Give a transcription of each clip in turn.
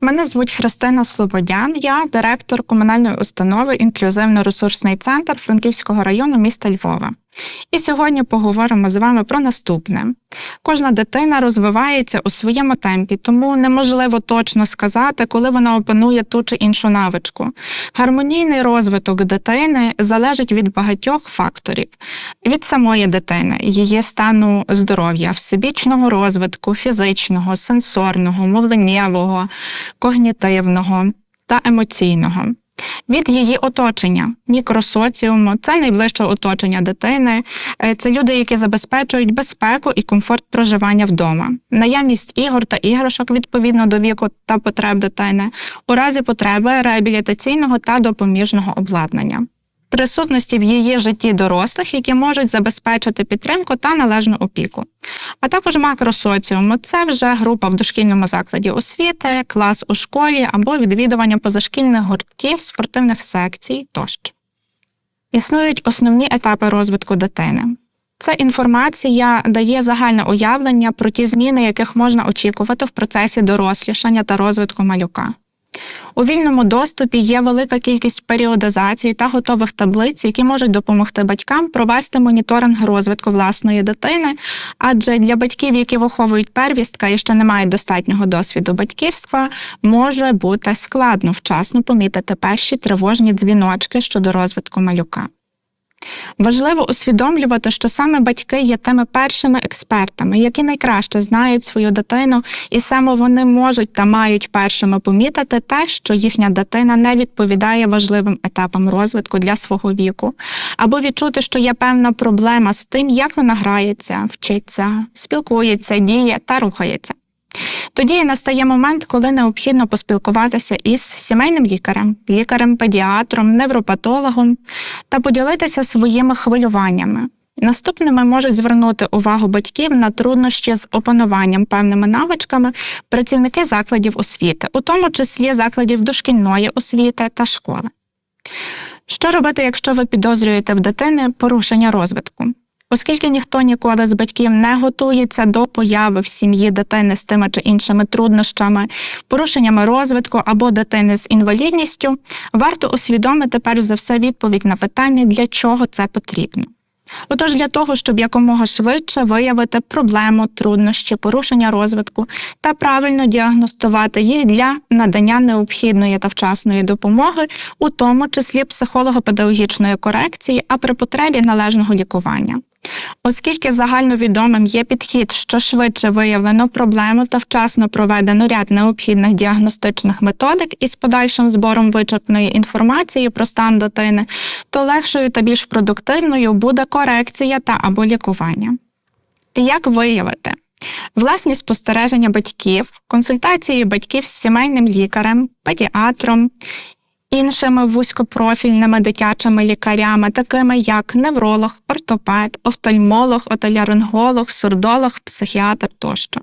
Мене звуть Христина Слободян, я директор комунальної установи Інклюзивно-ресурсний центр Франківського району міста Львова. І сьогодні поговоримо з вами про наступне: кожна дитина розвивається у своєму темпі, тому неможливо точно сказати, коли вона опанує ту чи іншу навичку. Гармонійний розвиток дитини залежить від багатьох факторів: від самої дитини, її стану здоров'я, всебічного розвитку, фізичного, сенсорного, мовленнєвого, когнітивного та емоційного від її оточення, мікросоціуму, це найближче оточення дитини, е, це люди, які забезпечують безпеку і комфорт проживання вдома, наявність ігор та іграшок відповідно до віку та потреб дитини, у разі потреби реабілітаційного та допоміжного обладнання присутності в її житті дорослих, які можуть забезпечити підтримку та належну опіку. А також макросоціум це вже група в дошкільному закладі освіти, клас у школі або відвідування позашкільних гуртків, спортивних секцій тощо. Існують основні етапи розвитку дитини. Ця інформація дає загальне уявлення про ті зміни, яких можна очікувати в процесі дорослішання та розвитку малюка. У вільному доступі є велика кількість періодизацій та готових таблиць, які можуть допомогти батькам провести моніторинг розвитку власної дитини, адже для батьків, які виховують первістка і ще не мають достатнього досвіду батьківства, може бути складно вчасно помітити перші тривожні дзвіночки щодо розвитку малюка. Важливо усвідомлювати, що саме батьки є тими першими експертами, які найкраще знають свою дитину, і саме вони можуть та мають першими помітити те, що їхня дитина не відповідає важливим етапам розвитку для свого віку, або відчути, що є певна проблема з тим, як вона грається, вчиться, спілкується, діє та рухається. Тоді настає момент, коли необхідно поспілкуватися із сімейним лікарем, лікарем-педіатром, невропатологом та поділитися своїми хвилюваннями. Наступними можуть звернути увагу батьків на труднощі з опануванням певними навичками працівники закладів освіти, у тому числі закладів дошкільної освіти та школи. Що робити, якщо ви підозрюєте в дитини порушення розвитку? Оскільки ніхто ніколи з батьків не готується до появи в сім'ї дитини з тими чи іншими труднощами, порушеннями розвитку або дитини з інвалідністю, варто усвідомити перш за все відповідь на питання, для чого це потрібно. Отож, для того, щоб якомога швидше виявити проблему, труднощі, порушення розвитку та правильно діагностувати їх для надання необхідної та вчасної допомоги, у тому числі психолого-педагогічної корекції, а при потребі належного лікування. Оскільки загальновідомим є підхід, що швидше виявлено проблему та вчасно проведено ряд необхідних діагностичних методик із подальшим збором вичерпної інформації про стан дитини, то легшою та більш продуктивною буде корекція та або лікування. Як виявити? Власні спостереження батьків, консультації батьків з сімейним лікарем, педіатром, іншими вузькопрофільними дитячими лікарями, такими як невролог, ортопед, офтальмолог, отоляринголог, сурдолог, психіатр тощо.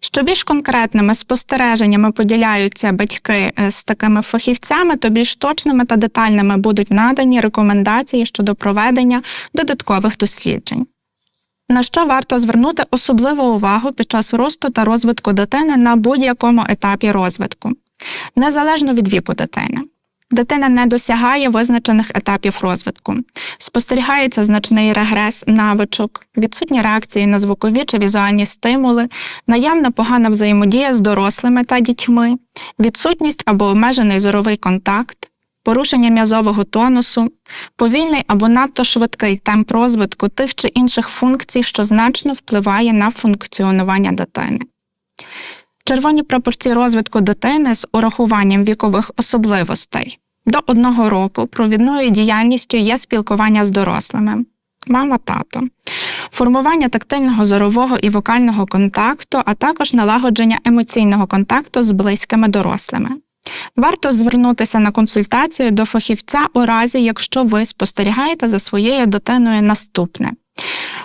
Що більш конкретними спостереженнями поділяються батьки е, з такими фахівцями, то більш точними та детальними будуть надані рекомендації щодо проведення додаткових досліджень. На що варто звернути особливу увагу під час росту та розвитку дитини на будь-якому етапі розвитку, незалежно від віку дитини дитина не досягає визначених етапів розвитку, спостерігається значний регрес навичок, відсутні реакції на звукові чи візуальні стимули, наявна погана взаємодія з дорослими та дітьми, відсутність або обмежений зоровий контакт. Порушення м'язового тонусу, повільний або надто швидкий темп розвитку тих чи інших функцій, що значно впливає на функціонування дитини. Червоні пропорції розвитку дитини з урахуванням вікових особливостей. До одного року провідною діяльністю є спілкування з дорослими, мама, тато, формування тактильного зорового і вокального контакту, а також налагодження емоційного контакту з близькими дорослими. Варто звернутися на консультацію до фахівця у разі, якщо ви спостерігаєте за своєю дитиною наступне.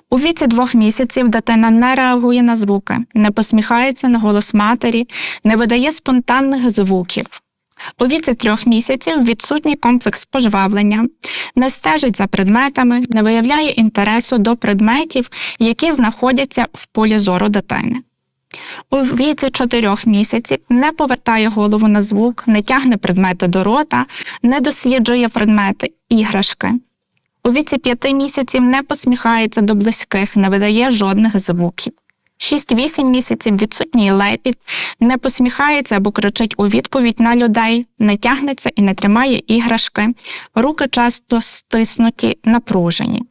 У віці двох місяців дитина не реагує на звуки, не посміхається на голос матері, не видає спонтанних звуків. У віці трьох місяців відсутній комплекс пожвавлення, не стежить за предметами, не виявляє інтересу до предметів, які знаходяться в полі зору дитини. У віці 4 місяців не повертає голову на звук, не тягне предмети до рота, не досліджує предмети, іграшки. У віці 5 місяців не посміхається до близьких, не видає жодних звуків. 6-8 місяців відсутній лепіт, не посміхається або кричить у відповідь на людей, не тягнеться і не тримає іграшки, руки часто стиснуті, напружені.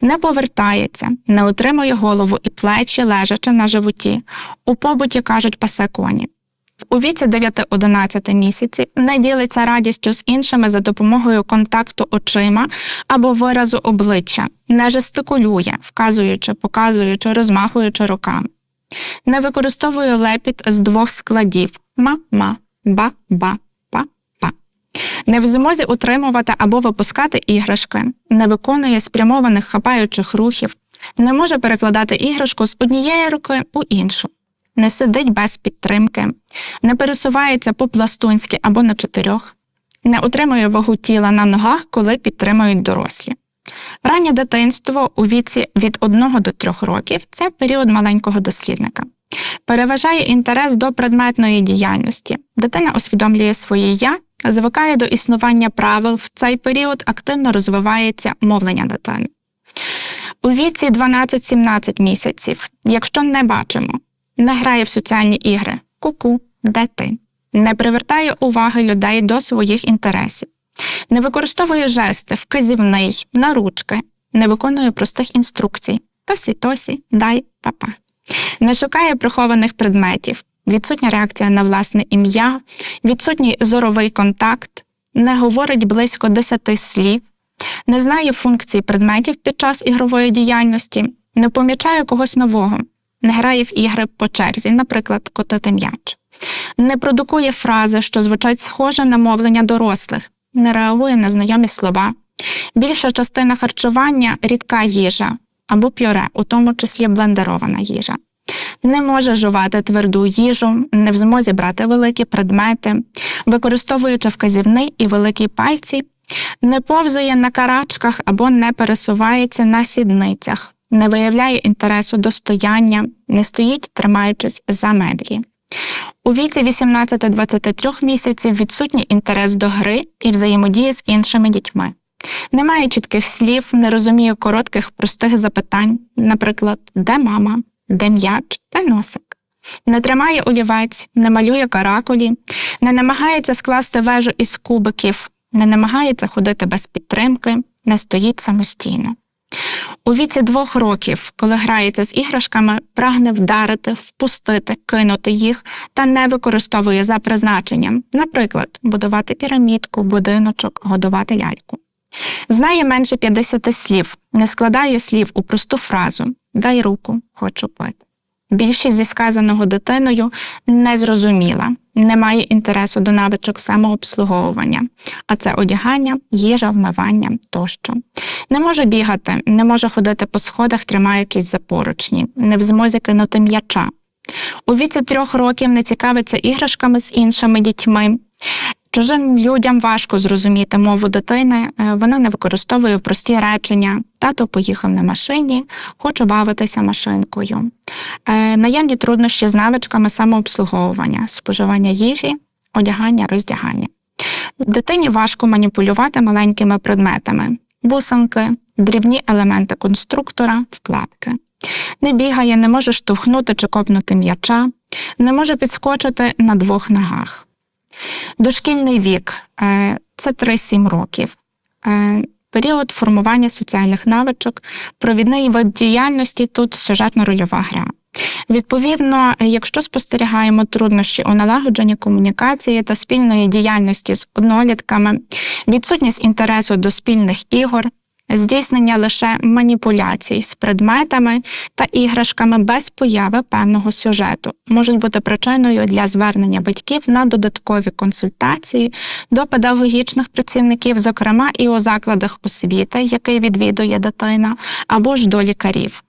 Не повертається, не отримує голову і плечі, лежачи на животі. У побуті кажуть пасе коні. У віці 9-11 місяців не ділиться радістю з іншими за допомогою контакту очима або виразу обличчя, не жестикулює, вказуючи, показуючи, розмахуючи руками. Не використовує лепіт з двох складів ма-ма, ба-ба, па-па. Не в змозі утримувати або випускати іграшки, не виконує спрямованих хапаючих рухів, не може перекладати іграшку з однієї руки у іншу не сидить без підтримки, не пересувається по-пластунськи або на чотирьох, не утримує вагу тіла на ногах, коли підтримують дорослі. Раннє дитинство у віці від 1 до 3 років це період маленького дослідника. Переважає інтерес до предметної діяльності. Дитина усвідомлює своє я, звикає до існування правил, в цей період активно розвивається мовлення дитини. У віці 12-17 місяців, якщо не бачимо, не грає в соціальні ігри. Ку-ку, де ти, не привертає уваги людей до своїх інтересів, не використовує жести, вказівний, на ручки, не виконує простих інструкцій. Тосі тосі, дай папа, не шукає прихованих предметів, відсутня реакція на власне ім'я, відсутній зоровий контакт, не говорить близько десяти слів, не знає функції предметів під час ігрової діяльності, не помічає когось нового, не грає в ігри по черзі, наприклад, котити м'яч, не продукує фрази, що звучать схоже на мовлення дорослих, не реагує на знайомі слова. Більша частина харчування рідка їжа або пюре, у тому числі блендерована їжа. Не може жувати тверду їжу, не в змозі брати великі предмети, використовуючи вказівний і великі пальці, не повзує на карачках або не пересувається на сідницях, не виявляє інтересу до стояння, не стоїть, тримаючись за меблі. У віці 18-23 місяців відсутній інтерес до гри і взаємодії з іншими дітьми. Немає чітких слів, не розуміє коротких, простих запитань, наприклад, де мама, де м'яч, де носик. Не тримає олівець, не малює каракулі, не намагається скласти вежу із кубиків, не намагається ходити без підтримки, не стоїть самостійно. У віці двох років, коли грається з іграшками, прагне вдарити, впустити, кинути їх та не використовує за призначенням, наприклад, будувати пірамідку, будиночок, годувати ляльку. Знає менше 50 слів, не складає слів у просту фразу Дай руку, хочу пити. Більшість зі сказаного дитиною не зрозуміла, не має інтересу до навичок самообслуговування, а це одягання, їжа, вмивання тощо. Не може бігати, не може ходити по сходах, тримаючись за поручні, не в змозі кинути м'яча. У віці трьох років не цікавиться іграшками з іншими дітьми. Чужим людям важко зрозуміти мову дитини, е, вона не використовує прості речення. Тато поїхав на машині, хочу бавитися машинкою. Е, наявні труднощі з навичками самообслуговування, споживання їжі, одягання, роздягання. Дитині важко маніпулювати маленькими предметами, бусинки, дрібні елементи конструктора, вкладки. Не бігає, не може штовхнути чи копнути м'яча, не може підскочити на двох ногах. Дошкільний вік е, це 3-7 років. Е, період формування соціальних навичок, провідний вид діяльності тут сюжетно-рольова гра. Відповідно, якщо спостерігаємо труднощі у налагодженні комунікації та спільної діяльності з однолітками, відсутність інтересу до спільних ігор, здійснення лише маніпуляцій з предметами та іграшками без появи певного сюжету можуть бути причиною для звернення батьків на додаткові консультації до педагогічних працівників, зокрема і у закладах освіти, який відвідує дитина, або ж до лікарів.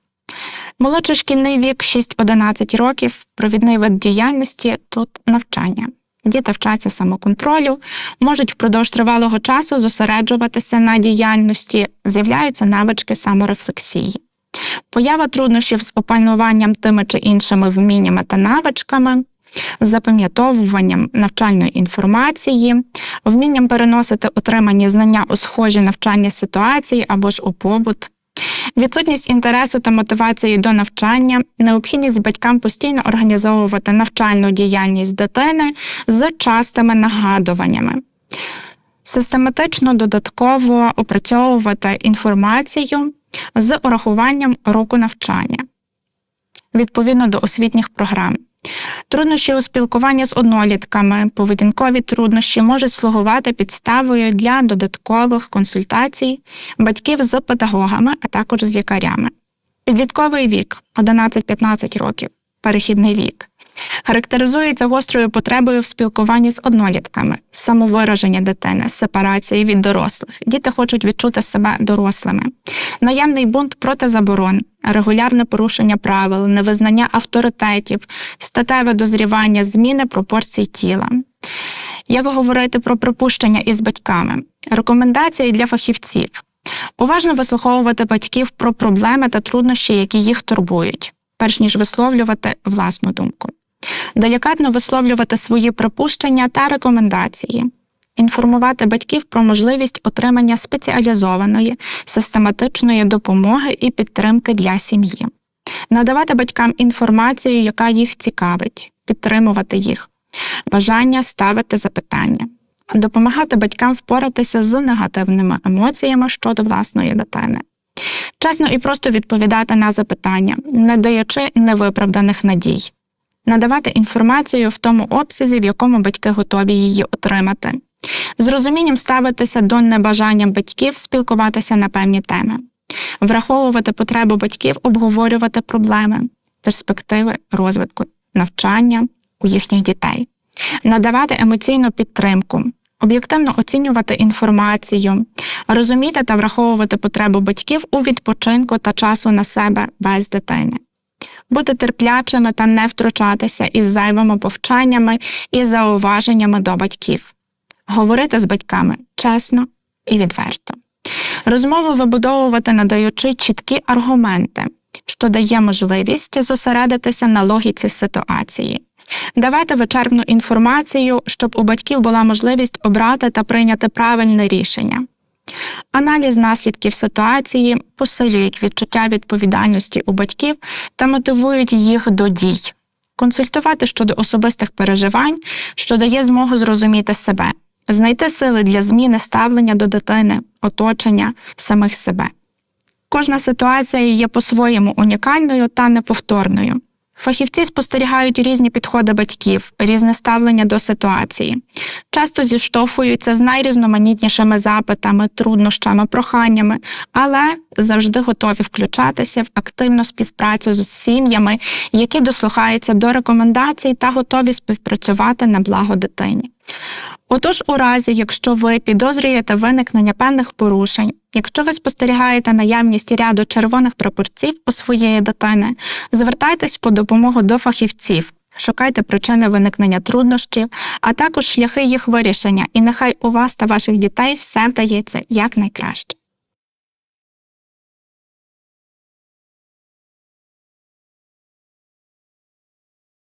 Молодший шкільний вік 6-11 років, провідний вид діяльності тут навчання. Діти вчаться самоконтролю, можуть впродовж тривалого часу зосереджуватися на діяльності, з'являються навички саморефлексії. поява труднощів з опануванням тими чи іншими вміннями та навичками, запам'ятовуванням навчальної інформації, вмінням переносити отримані знання у схожі навчальні ситуації або ж у побут. Відсутність інтересу та мотивації до навчання, необхідність батькам постійно організовувати навчальну діяльність дитини з частими нагадуваннями, систематично додатково опрацьовувати інформацію з урахуванням року навчання відповідно до освітніх програм. Труднощі у спілкуванні з однолітками, поведінкові труднощі можуть слугувати підставою для додаткових консультацій батьків з педагогами, а також з лікарями. Підлітковий вік 11-15 років, перехідний вік. Характеризується гострою потребою в спілкуванні з однолітками, самовираження дитини, сепарації від дорослих. Діти хочуть відчути себе дорослими, наявний бунт проти заборон, регулярне порушення правил, невизнання авторитетів, статеве дозрівання, зміни пропорцій тіла. Як говорити про припущення із батьками? Рекомендації для фахівців. Уважно вислуховувати батьків про проблеми та труднощі, які їх турбують, перш ніж висловлювати власну думку делікатно висловлювати свої припущення та рекомендації, інформувати батьків про можливість отримання спеціалізованої систематичної допомоги і підтримки для сім'ї, надавати батькам інформацію, яка їх цікавить, підтримувати їх, бажання ставити запитання. Допомагати батькам впоратися з негативними емоціями щодо власної дитини, чесно і просто відповідати на запитання, не даючи невиправданих надій, надавати інформацію в тому обсязі, в якому батьки готові її отримати, з розумінням ставитися до небажання батьків спілкуватися на певні теми, враховувати потребу батьків, обговорювати проблеми, перспективи розвитку, навчання у їхніх дітей, надавати емоційну підтримку. Об'єктивно оцінювати інформацію, розуміти та враховувати потребу батьків у відпочинку та часу на себе без дитини бути терплячими та не втручатися із зайвими повчаннями і зауваженнями до батьків, говорити з батьками чесно і відверто, розмову вибудовувати, надаючи чіткі аргументи, що дає можливість зосередитися на логіці ситуації. Давати вичерпну інформацію, щоб у батьків була можливість обрати та прийняти правильне рішення. Аналіз наслідків ситуації посилюють відчуття відповідальності у батьків та мотивують їх до дій, консультувати щодо особистих переживань, що дає змогу зрозуміти себе, знайти сили для зміни ставлення до дитини, оточення самих себе. Кожна ситуація є по-своєму унікальною та неповторною. Фахівці спостерігають різні підходи батьків, різне ставлення до ситуації, часто зіштовхуються з найрізноманітнішими запитами, труднощами, проханнями, але завжди готові включатися в активну співпрацю з сім'ями, які дослухаються до рекомендацій та готові співпрацювати на благо дитині. Отож, у разі, якщо ви підозрюєте виникнення певних порушень, якщо ви спостерігаєте наявність ряду червоних прапорців у своєї дитини, звертайтесь по допомогу до фахівців. Шукайте причини виникнення труднощів, а також шляхи їх вирішення, і нехай у вас та ваших дітей все вдається якнайкраще.